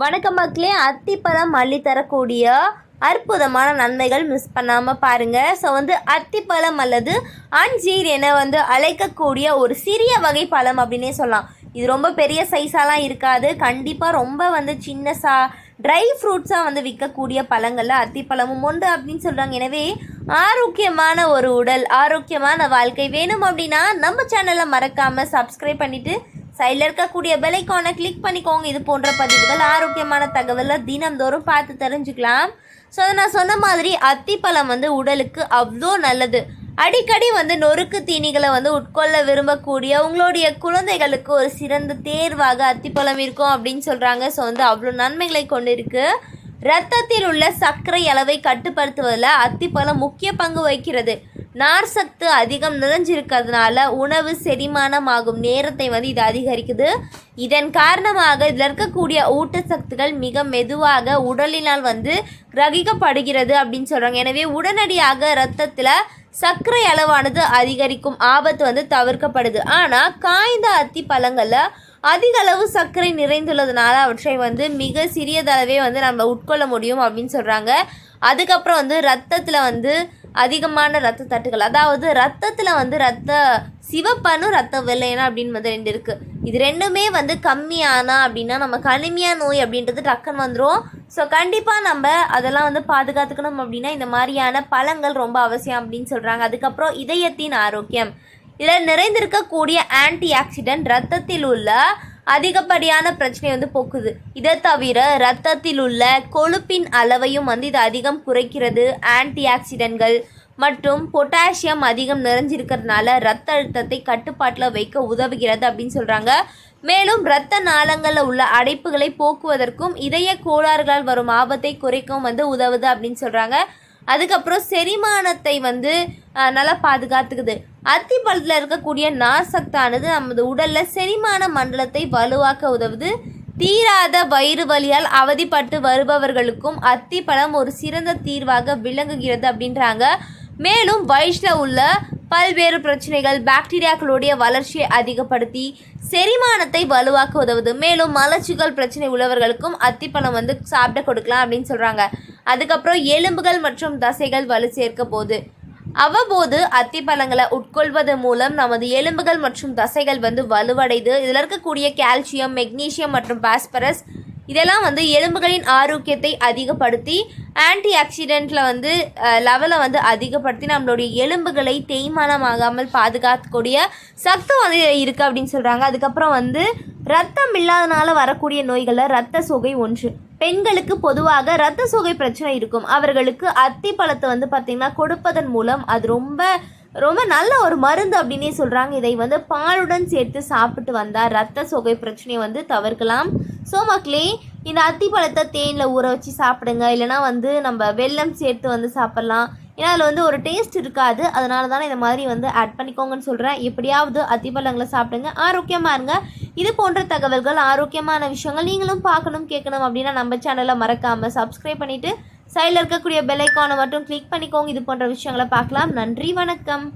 வணக்கம் மக்களே அத்திப்பழம் அள்ளி தரக்கூடிய அற்புதமான நன்மைகள் மிஸ் பண்ணாமல் பாருங்கள் ஸோ வந்து அத்திப்பழம் அல்லது அஞ்சீர் என வந்து அழைக்கக்கூடிய ஒரு சிறிய வகை பழம் அப்படின்னே சொல்லலாம். இது ரொம்ப பெரிய சைஸாலாம் இருக்காது. கண்டிப்பாக ரொம்ப வந்து சின்ன சா ட்ரை ஃப்ரூட்ஸாக வந்து விற்கக்கூடிய பழங்களில் அத்திப்பழமும் உண்டு அப்படின்னு சொல்கிறாங்க எனவே ஆரோக்கியமான ஒரு உடல் ஆரோக்கியமான வாழ்க்கை வேணும் அப்படின்னா நம்ம சேனலை மறக்காமல் சப்ஸ்கிரைப் பண்ணிவிட்டு சைடில் இருக்கக்கூடிய பெலைக்கானை கிளிக் பண்ணிக்கோங்க. இது போன்ற பதிவுகள் ஆரோக்கியமான தகவலை தினந்தோறும் பார்த்து தெரிஞ்சுக்கலாம். ஸோ அதை நான் சொன்ன மாதிரி அத்திப்பழம் வந்து உடலுக்கு அவ்வளோ நல்லது. அடிக்கடி வந்து நொறுக்கு தீனிகளை வந்து உட்கொள்ள விரும்பக்கூடிய உங்களுடைய குழந்தைகளுக்கு ஒரு சிறந்த தேர்வாக அத்திப்பழம் இருக்கும் அப்படின்னு சொல்கிறாங்க ஸோ வந்து அவ்வளோ நன்மைகளை கொண்டு இருக்குது ரத்தத்தில் உள்ள சர்க்கரை அளவை கட்டுப்படுத்துவதில் அத்திப்பழம் முக்கிய பங்கு வகிக்கிறது. நார் சத்து அதிகம் நிறைஞ்சிருக்கிறதுனால உணவு செரிமானமாகும். நேரத்தை வந்து இது அதிகரிக்குது. இதன் காரணமாக இதில் இருக்கக்கூடிய ஊட்டச்சத்துக்கள் மிக மெதுவாக உடலினால் வந்து கிரகிக்கப்படுகிறது அப்படின்னு சொல்கிறாங்க எனவே உடனடியாக ரத்தத்தில் சர்க்கரை அளவானது அதிகரிக்கும். ஆபத்து வந்து தவிர்க்கப்படுது. ஆனால் காய்ந்த அத்தி பழங்களில் அதிக அளவு சர்க்கரை நிறைந்துள்ளதுனால அவற்றை வந்து மிக சிறியதளவே வந்து நம்ம உட்கொள்ள முடியும் அப்படின்னு சொல்கிறாங்க அதுக்கப்புறம் வந்து ரத்தத்தில் வந்து அதிகமான ரத்த தட்டுகள். அதாவது ரத்தத்தில் வந்து ரத்த சிவப்பணு ரத்த வெள்ளையனா அப்படின்னு வந்து ரெண்டு இருக்குது இது ரெண்டுமே வந்து கம்மியானா அப்படின்னா நம்ம கனிமையாக நோய் அப்படின்றது டக்குன்னு வந்துடும் ஸோ கண்டிப்பாக நம்ம அதெல்லாம் வந்து பாதுகாத்துக்கணும் அப்படின்னா இந்த மாதிரியான பழங்கள் ரொம்ப அவசியம் அப்படின்னு சொல்கிறாங்க அதுக்கப்புறம் இதயத்தின் ஆரோக்கியம். இதில் நிறைந்திருக்கக்கூடிய ஆன்டி ஆக்சிடென்ட் ரத்தத்தில் உள்ள அதிகப்படியான பிரச்சனை வந்து போக்குது. இதை தவிர ரத்தத்தில் உள்ள கொழுப்பின் அளவையும் வந்து இது அதிகம் குறைக்கிறது. ஆன்டி ஆக்சிடென்ட்கள் மற்றும் பொட்டாசியம் அதிகம் நிறைஞ்சிருக்கிறதுனால ரத்த அழுத்தத்தை கட்டுப்பாட்டில் வைக்க உதவுகிறது அப்படின்னு சொல்கிறாங்க மேலும் இரத்த நாளங்களில் உள்ள அடைப்புகளை போக்குவதற்கும் இதய கோளாறுகளால் வரும் ஆபத்தை குறைக்கவும் வந்து உதவுது அப்படின்னு சொல்கிறாங்க அதுக்கப்புறம் செரிமானத்தை வந்து நல்லா பாதுகாத்துக்குது. அத்தி பழத்தில் இருக்கக்கூடிய நார்சத்தானது நமது உடலில் செரிமான மண்டலத்தை வலுவாக்க உதவுது. தீராத வயிறு வலியால் அவதிப்பட்டு வருபவர்களுக்கும் அத்திப்பழம் ஒரு சிறந்த தீர்வாக விளங்குகிறது அப்படின்றாங்க. மேலும் வயிற்றில் உள்ள பல்வேறு பிரச்சனைகள் பாக்டீரியாக்களுடைய வளர்ச்சியை அதிகப்படுத்தி செரிமானத்தை வலுவாக்க உதவுது. மேலும் மலச்சுகள் பிரச்சனை உள்ளவர்களுக்கும் அத்திப்பழம் வந்து சாப்பிட கொடுக்கலாம் அப்படின்னு சொல்கிறாங்க அதுக்கப்புறம் எலும்புகள் மற்றும் தசைகள் வலு சேர்க்க போகுது. அவ்வப்போது அத்திப்பழங்களை உட்கொள்வது மூலம் நமது எலும்புகள் மற்றும் தசைகள் வந்து வலுவடைது இதில் இருக்கக்கூடிய கால்சியம் மெக்னீசியம் மற்றும் பாஸ்பரஸ் இதெல்லாம் வந்து எலும்புகளின் ஆரோக்கியத்தை அதிகப்படுத்தி ஆன்டி ஆக்சிடெண்ட்டில் வந்து லெவலை வந்து அதிகப்படுத்தி நம்மளுடைய எலும்புகளை தேய்மானமாகாமல் பாதுகாக்கக்கூடிய சக்தி வந்து இருக்குது அப்படின்னு சொல்கிறாங்க அதுக்கப்புறம் வந்து ரத்தம் இல்லாதனால வரக்கூடிய நோய்களில் ரத்த சோகை ஒன்று. பெண்களுக்கு பொதுவாக ரத்த சோகை பிரச்சனை இருக்கும். அவர்களுக்கு அத்தி பழத்தை வந்து பார்த்திங்கன்னா கொடுப்பதன் மூலம் அது ரொம்ப ரொம்ப நல்ல ஒரு மருந்து அப்படின்னே சொல்கிறாங்க இதை வந்து பாலுடன் சேர்த்து சாப்பிட்டு வந்தால் ரத்த சோகை பிரச்சனையை வந்து தவிர்க்கலாம். ஸோ மக்களே இந்த அத்தி பழத்தை தேனில் ஊற வச்சு சாப்பிடுங்க. இல்லைனா வந்து நம்ம வெல்லம் சேர்த்து வந்து சாப்பிட்லாம். ஏன்னா அதில் வந்து ஒரு டேஸ்ட் இருக்காது. அதனால தானே இந்த மாதிரி வந்து ஆட் பண்ணிக்கோங்கன்னு சொல்கிறேன் எப்படியாவது அத்திப்பழங்களை சாப்பிடுங்க. ஆரோக்கியமாக இருங்க. இது போன்ற தகவல்கள் ஆரோக்கியமான விஷயங்கள் நீங்களும் பார்க்கணும் கேட்கணும் அப்படின்னா நம்ம சேனலை மறக்காமல் சப்ஸ்கிரைப் பண்ணிவிட்டு சைடில் இருக்கக்கூடிய பெல் ஐக்கானை மட்டும் கிளிக் பண்ணிக்கோங்க. இது போன்ற விஷயங்களை பார்க்கலாம். நன்றி வணக்கம்.